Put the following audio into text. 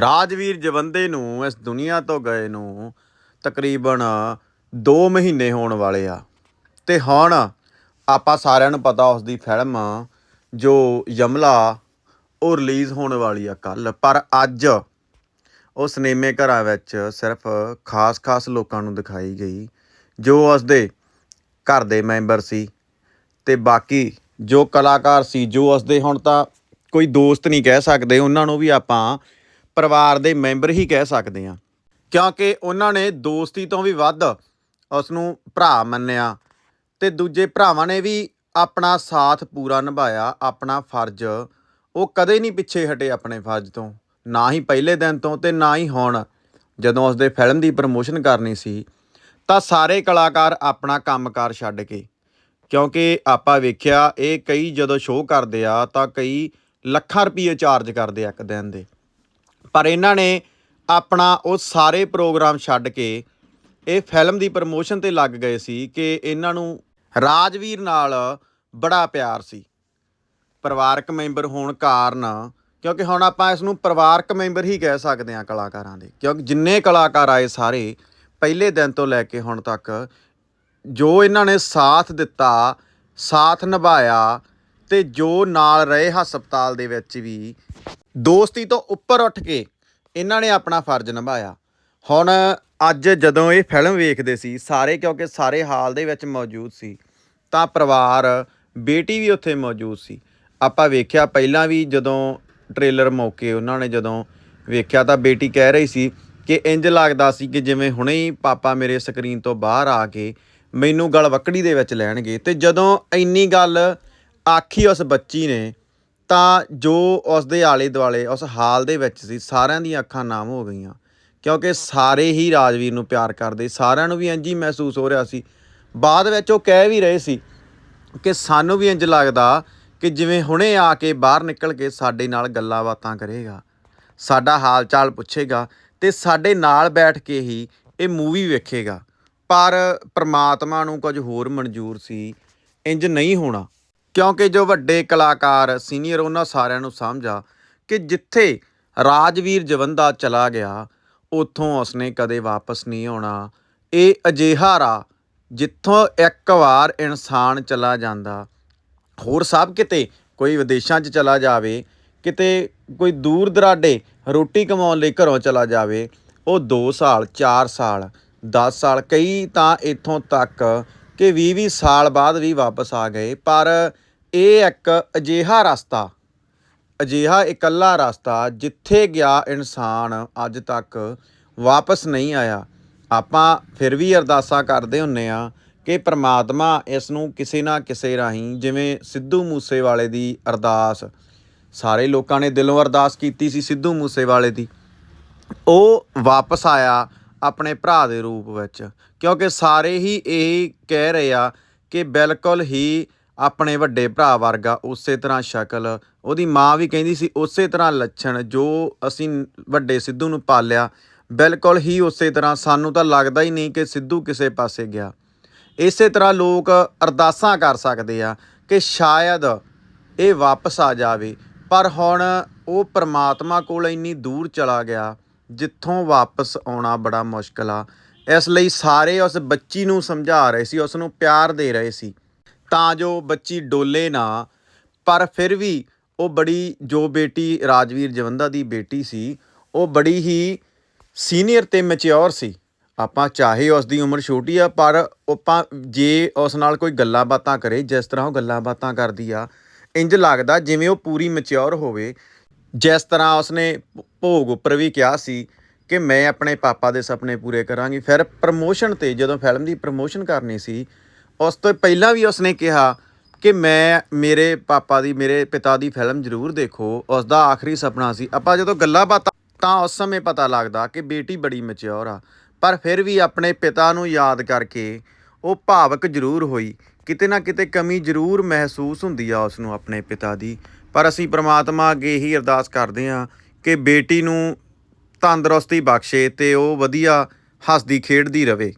ਰਾਜਵੀਰ ਜਵੰਦੇ ਨੂੰ ਇਸ ਦੁਨੀਆ ਤੋਂ ਗਏ ਨੂੰ ਤਕਰੀਬਨ 2 ਮਹੀਨੇ ਹੋਣ ਵਾਲੇ ਆ। ਤੇ ਹੁਣ ਆਪਾਂ ਸਾਰਿਆਂ ਨੂੰ ਪਤਾ ਉਸ ਦੀ ਫਿਲਮ ਜੋ ਯਮਲਾ ਉਹ ਰਿਲੀਜ਼ ਹੋਣ ਵਾਲੀ ਆ ਕੱਲ ਪਰ ਅੱਜ ਉਹ ਸਿਨੇਮੇ ਘਰਾਂ ਵਿੱਚ ਸਿਰਫ ਖਾਸ-ਖਾਸ ਲੋਕਾਂ ਨੂੰ ਦਿਖਾਈ ਗਈ, ਜੋ ਉਸ ਦੇ ਘਰ ਦੇ ਮੈਂਬਰ ਸੀ। ਤੇ ਬਾਕੀ ਜੋ ਕਲਾਕਾਰ ਸੀ, ਜੋ ਉਸ ਦੇ ਹੁਣ ਤਾਂ ਕੋਈ ਦੋਸਤ ਨਹੀਂ ਕਹਿ ਸਕਦੇ, ਉਹਨਾਂ ਨੂੰ ਵੀ ਆਪਾਂ ਪਰਿਵਾਰ ਦੇ ਮੈਂਬਰ ਹੀ ਕਹਿ ਸਕਦੇ ਹਾਂ। ਕਿਉਂਕਿ ਉਹਨਾਂ ਨੇ ਦੋਸਤੀ ਤੋਂ ਵੀ ਵੱਧ ਉਸ ਨੂੰ ਭਰਾ ਮੰਨਿਆ ਤੇ ਦੂਜੇ ਭਰਾਵਾਂ ਨੇ ਵੀ ਆਪਣਾ ਸਾਥ ਪੂਰਾ ਨਿਭਾਇਆ, ਆਪਣਾ ਫਰਜ਼। ਉਹ ਕਦੇ ਨਹੀਂ ਪਿੱਛੇ ਹਟੇ ਆਪਣੇ ਫਰਜ਼ ਤੋਂ, ਨਾ ਹੀ ਪਹਿਲੇ ਦਿਨ ਤੋਂ ਤੇ ਨਾ ਹੀ ਹੁਣ। ਜਦੋਂ ਉਸਦੇ ਫਿਲਮ ਦੀ ਪ੍ਰਮੋਸ਼ਨ ਕਰਨੀ ਸੀ, ਤਾਂ ਸਾਰੇ ਕਲਾਕਾਰ ਆਪਣਾ ਕੰਮਕਾਰ ਛੱਡ ਕੇ। ਕਿਉਂਕਿ ਆਪਾਂ ਵੇਖਿਆ, ਇਹ ਕਈ ਜਦੋਂ ਸ਼ੋਅ ਕਰਦੇ ਆ, ਤਾਂ ਕਈ ਲੱਖਾਂ ਰੁਪਏ ਚਾਰਜ ਕਰਦੇ ਆ ਇੱਕ ਦਿਨ ਦੇ। ਪਰ ਇਹਨਾਂ ਨੇ ਆਪਣਾ ਉਹ ਸਾਰੇ ਪ੍ਰੋਗਰਾਮ ਛੱਡ ਕੇ ਇਹ ਫਿਲਮ ਦੀ ਪ੍ਰਮੋਸ਼ਨ ਤੇ ਲੱਗ ਗਏ ਸੀ ਕਿ ਇਹਨਾਂ ਨੂੰ ਰਾਜਵੀਰ ਨਾਲ ਬੜਾ ਪਿਆਰ ਸੀ। ਪਰਿਵਾਰਕ ਮੈਂਬਰ ਹੋਣ ਕਾਰਨ, ਕਿਉਂਕਿ ਹੁਣ ਆਪਾਂ ਇਸ ਨੂੰ ਪਰਿਵਾਰਕ ਮੈਂਬਰ ਹੀ ਕਹਿ ਸਕਦੇ ਹਾਂ ਕਲਾਕਾਰਾਂ ਦੇ, ਕਿਉਂਕਿ ਜਿੰਨੇ ਕਲਾਕਾਰ ਆਏ ਸਾਰੇ ਪਹਿਲੇ ਦਿਨ ਤੋਂ ਲੈ ਕੇ ਹੁਣ ਤੱਕ ਜੋ ਇਹਨਾਂ ਨੇ ਸਾਥ ਦਿੱਤਾ, ਸਾਥ ਨਿਭਾਇਆ ਤੇ ਜੋ ਨਾਲ ਰਹੇ ਹਸਪਤਾਲ ਦੇ ਵਿੱਚ ਵੀ ਦੋਸਤੀ ਤੋਂ ਉੱਪਰ ਉੱਠ ਕੇ ਇਹਨਾਂ ਨੇ ਆਪਣਾ ਫਰਜ਼ ਨਿਭਾਇਆ। ਹੁਣ ਅੱਜ ਜਦੋਂ ਇਹ ਫਿਲਮ ਵੇਖਦੇ ਸੀ, ਸਾਰੇ ਕਿਉਂਕਿ ਸਾਰੇ ਹਾਲ ਦੇ ਵਿੱਚ ਮੌਜੂਦ ਸੀ, ਤਾਂ ਪਰਿਵਾਰ, ਬੇਟੀ ਵੀ ਉੱਥੇ ਮੌਜੂਦ ਸੀ। ਆਪਾਂ ਵੇਖਿਆ ਪਹਿਲਾਂ ਵੀ ਜਦੋਂ ਟ੍ਰੇਲਰ ਮੌਕੇ ਉਹਨਾਂ ਨੇ ਜਦੋਂ ਵੇਖਿਆ ਤਾਂ ਬੇਟੀ ਕਹਿ ਰਹੀ ਸੀ ਕਿ ਇੰਜ ਲੱਗਦਾ ਸੀ ਕਿ ਜਿਵੇਂ ਹੁਣੇ ਹੀ ਪਾਪਾ ਮੇਰੇ ਸਕਰੀਨ ਤੋਂ ਬਾਹਰ ਆ ਕੇ ਮੈਨੂੰ ਗਲਵੱਕੜੀ ਦੇ ਵਿੱਚ ਲੈਣਗੇ। ਤੇ ਜਦੋਂ ਇੰਨੀ ਗੱਲ ਆਖੀ ਉਸ ਬੱਚੀ ਨੇ ਤਾਂ ਜੋ ਉਸ ਦੇ ਆਲੇ ਦੁਆਲੇ ਉਸ ਹਾਲ ਦੇ ਵਿੱਚ ਸੀ, ਸਾਰਿਆਂ ਦੀਆਂ ਅੱਖਾਂ ਨਾਮ ਹੋ ਗਈਆਂ। ਕਿਉਂਕਿ ਸਾਰੇ ਹੀ ਰਾਜਵੀਰ ਨੂੰ ਪਿਆਰ ਕਰਦੇ, ਸਾਰਿਆਂ ਨੂੰ ਵੀ ਇੰਜ ਹੀ ਮਹਿਸੂਸ ਹੋ ਰਿਹਾ ਸੀ। ਬਾਅਦ ਵਿੱਚ ਉਹ ਕਹਿ ਵੀ ਰਹੇ ਸੀ ਕਿ ਸਾਨੂੰ ਵੀ ਇੰਜ ਲੱਗਦਾ ਕਿ ਜਿਵੇਂ ਹੁਣੇ ਆ ਕੇ ਬਾਹਰ ਨਿਕਲ ਕੇ ਸਾਡੇ ਨਾਲ ਗੱਲਾਂ ਬਾਤਾਂ ਕਰੇਗਾ, ਸਾਡਾ ਹਾਲ ਚਾਲ ਪੁੱਛੇਗਾ ਤੇ ਸਾਡੇ ਨਾਲ ਬੈਠ ਕੇ ਹੀ ਇਹ ਮੂਵੀ ਵੇਖੇਗਾ। ਪਰ ਪ੍ਰਮਾਤਮਾ ਨੂੰ ਕੁਝ ਹੋਰ ਮਨਜ਼ੂਰ ਸੀ ਇੰਜ ਨਹੀਂ ਹੋਣਾ। ਕਿਉਂਕਿ ਜੋ ਵੱਡੇ ਕਲਾਕਾਰ ਸੀਨੀਅਰ ਉਹਨਾਂ ਸਾਰਿਆਂ ਨੂੰ ਸਮਝਾ ਕਿ ਜਿੱਥੇ ਰਾਜਵੀਰ ਜਵੰਦਾ ਚਲਾ ਗਿਆ, ਉੱਥੋਂ ਉਸਨੇ ਕਦੇ ਵਾਪਸ ਨਹੀਂ ਆਉਣਾ। ਇਹ ਅਜਿਹਾ ਰਾ ਜਿੱਥੋਂ ਇੱਕ ਵਾਰ ਇਨਸਾਨ ਚਲਾ ਜਾਂਦਾ। ਹੋਰ ਸਭ ਕਿਤੇ ਕੋਈ ਵਿਦੇਸ਼ਾਂ 'ਚ ਚਲਾ ਜਾਵੇ, ਕਿਤੇ ਕੋਈ ਦੂਰ ਦਰਾਡੇ ਰੋਟੀ ਕਮਾਉਣ ਲਈ ਘਰੋਂ ਚਲਾ ਜਾਵੇ, ਉਹ 2 ਸਾਲ 4 ਸਾਲ 10 ਸਾਲ, ਕਈ ਤਾਂ ਇੱਥੋਂ ਤੱਕ ਕਿ 20 20 ਸਾਲ ਬਾਅਦ ਵੀ ਵਾਪਸ ਆ ਗਏ, ਪਰ ਇਹ ਇੱਕ ਅਜਿਹਾ ਰਸਤਾ, ਅਜਿਹਾ ਇਕੱਲਾ ਰਸਤਾ ਜਿੱਥੇ ਗਿਆ ਇਨਸਾਨ ਅੱਜ ਤੱਕ ਵਾਪਸ ਨਹੀਂ ਆਇਆ। ਆਪਾਂ ਫਿਰ ਵੀ ਅਰਦਾਸਾਂ ਕਰਦੇ ਹੁੰਨੇ ਆ ਕਿ ਪ੍ਰਮਾਤਮਾ ਇਸ ਨੂੰ ਕਿਸੇ ਨਾ ਕਿਸੇ ਰਾਹੀਂ ਜਿਵੇਂ ਸਿੱਧੂ ਮੂਸੇਵਾਲੇ ਦੀ ਅਰਦਾਸ, ਸਾਰੇ ਲੋਕਾਂ ਨੇ ਦਿਲੋਂ ਅਰਦਾਸ ਕੀਤੀ ਸੀ ਸਿੱਧੂ ਮੂਸੇਵਾਲੇ ਦੀ, ਉਹ ਵਾਪਸ ਆਇਆ ਆਪਣੇ ਭਰਾ ਦੇ ਰੂਪ ਵਿੱਚ। ਕਿਉਂਕਿ ਸਾਰੇ ਹੀ ਇਹ ਕਹਿ ਰਹੇ ਆ ਕਿ ਬਿਲਕੁਲ ਹੀ ਆਪਣੇ ਵੱਡੇ ਭਰਾ ਵਰਗਾ ਉਸੇ ਤਰ੍ਹਾਂ ਸ਼ਕਲ। ਉਹਦੀ ਮਾਂ ਵੀ ਕਹਿੰਦੀ ਸੀ ਉਸੇ ਤਰ੍ਹਾਂ ਲੱਛਣ ਜੋ ਅਸੀਂ ਵੱਡੇ ਸਿੱਧੂ ਨੂੰ ਪਾਲਿਆ। ਬਿਲਕੁਲ ਹੀ ਉਸੇ ਤਰ੍ਹਾਂ। ਸਾਨੂੰ ਤਾਂ ਲੱਗਦਾ ਹੀ ਨਹੀਂ ਕਿ ਸਿੱਧੂ ਕਿਸੇ ਪਾਸੇ ਗਿਆ। ਇਸੇ ਤਰ੍ਹਾਂ ਲੋਕ ਅਰਦਾਸਾਂ ਕਰ ਸਕਦੇ ਆ ਕਿ ਸ਼ਾਇਦ ਇਹ ਵਾਪਸ ਆ ਜਾਵੇ। ਪਰ ਹੁਣ ਉਹ ਪਰਮਾਤਮਾ ਕੋਲ ਇੰਨੀ ਦੂਰ ਚਲਾ ਗਿਆ। ਜਿੱਥੋਂ ਵਾਪਸ ਆਉਣਾ ਬੜਾ ਮੁਸ਼ਕਲ ਆ। ਇਸ ਲਈ ਸਾਰੇ ਉਸ ਬੱਚੀ ਨੂੰ ਸਮਝਾ ਰਹੇ ਸੀ, ਉਸ ਨੂੰ ਪਿਆਰ ਦੇ ਰਹੇ ਸੀ। ਤਾਂ ਜੋ ਬੱਚੀ ਡੋਲੇ ਨਾ, ਪਰ ਫਿਰ ਵੀ ਉਹ ਬੜੀ, ਜੋ ਬੇਟੀ ਰਾਜਵੀਰ ਜਵੰਦਾ ਦੀ ਬੇਟੀ ਸੀ, ਉਹ ਬੜੀ ਹੀ ਸੀਨੀਅਰ ਤੇ ਮੈਚਿਓਰ ਸੀ। ਆਪਾਂ ਚਾਹੇ ਉਸ ਦੀ ਉਮਰ ਛੋਟੀ ਆ, ਪਰ ਆਪਾਂ, ਜੇ ਉਸ ਨਾਲ ਕੋਈ ਗੱਲਾਂ ਬਾਤਾਂ ਕਰੇ, ਜਿਸ ਤਰ੍ਹਾਂ ਉਹ ਗੱਲਾਂ ਬਾਤਾਂ ਕਰਦੀ ਆ ਇੰਜ ਲੱਗਦਾ ਜਿਵੇਂ ਉਹ ਪੂਰੀ ਮੈਚਿਓਰ ਹੋਵੇ। ਜਿਸ ਤਰ੍ਹਾਂ ਉਸਨੇ ਭੋਗ ਉੱਪਰ ਵੀ ਕਿਹਾ ਸੀ ਕਿ ਮੈਂ ਆਪਣੇ ਪਾਪਾ ਦੇ ਸੁਪਨੇ ਪੂਰੇ ਕਰਾਂਗੀ। ਫਿਰ ਪ੍ਰਮੋਸ਼ਨ ਤੇ ਜਦੋਂ ਫਿਲਮ ਦੀ ਪ੍ਰਮੋਸ਼ਨ ਕਰਨੀ ਸੀ, ਉਸ ਤੋਂ ਪਹਿਲਾਂ ਵੀ ਉਸਨੇ ਕਿਹਾ ਕਿ ਮੈਂ ਮੇਰੇ ਪਾਪਾ ਦੀ, ਮੇਰੇ ਪਿਤਾ ਦੀ ਫਿਲਮ ਜ਼ਰੂਰ ਦੇਖੋ। ਉਸ ਦਾ ਆਖਰੀ ਸੁਪਨਾ ਸੀ। ਆਪਾਂ ਜਦੋਂ ਗੱਲਾਂ ਬਾਤਾਂ ਤਾਂ ਉਸ ਸਮੇਂ ਪਤਾ ਲੱਗਦਾ ਕਿ ਬੇਟੀ ਬੜੀ ਮੈਚਿਓਰ ਆ। ਪਰ ਫਿਰ ਵੀ ਆਪਣੇ ਪਿਤਾ ਨੂੰ ਯਾਦ ਕਰਕੇ ਉਹ ਭਾਵਕ ਜ਼ਰੂਰ ਹੋਈ। ਕਿਤੇ ਨਾ ਕਿਤੇ ਕਮੀ ਜ਼ਰੂਰ ਮਹਿਸੂਸ ਹੁੰਦੀ ਆ ਉਸ ਨੂੰ ਆਪਣੇ ਪਿਤਾ ਦੀ। ਪਰ ਅਸੀਂ ਪ੍ਰਮਾਤਮਾ ਅੱਗੇ ਹੀ ਅਰਦਾਸ ਕਰਦੇ ਹਾਂ ਕਿ ਬੇਟੀ ਨੂੰ ਤੰਦਰੁਸਤੀ ਬਖਸ਼ੇ ਤੇ ਉਹ ਵਧੀਆ ਹੱਸਦੀ ਖੇਡਦੀ ਰਵੇ।